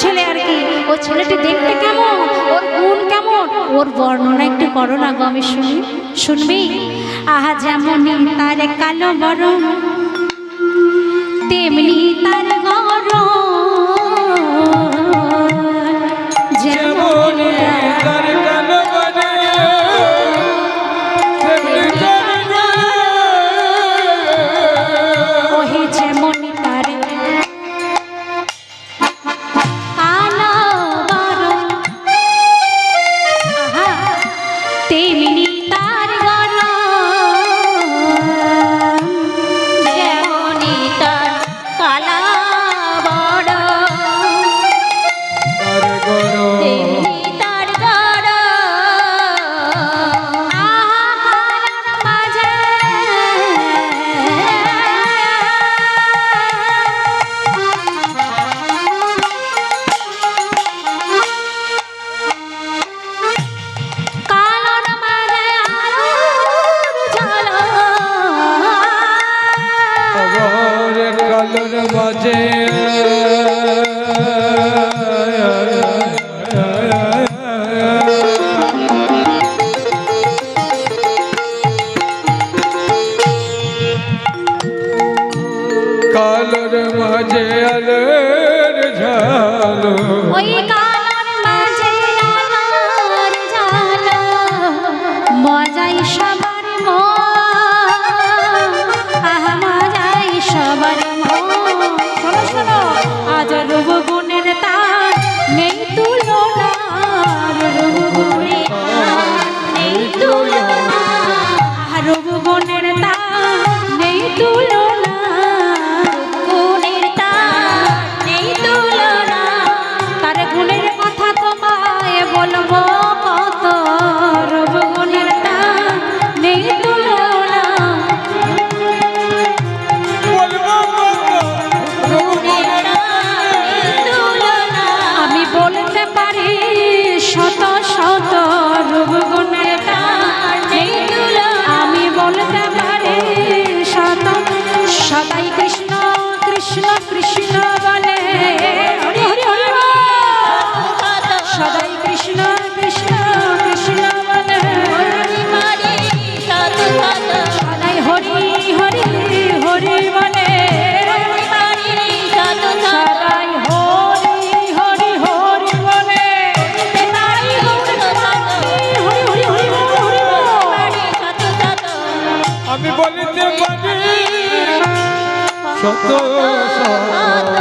ছেলে আর কি? ও ছেলেটি দেখতে কেমন? ওর গুণ কেমন? ওর বর্ণনা একটু করো না গো, আমি শুনি, শুনবি? আহা যেমন তার কালো বরণ, তেমনি তার গরম ময়ূর বাজে। কালোর মাঝে আলোর ঝালো। ওই কালোর সবার মন। আহা সবার মন। যৌবনের তা নেই তুলো। আমি বলিতে পারি। শত শত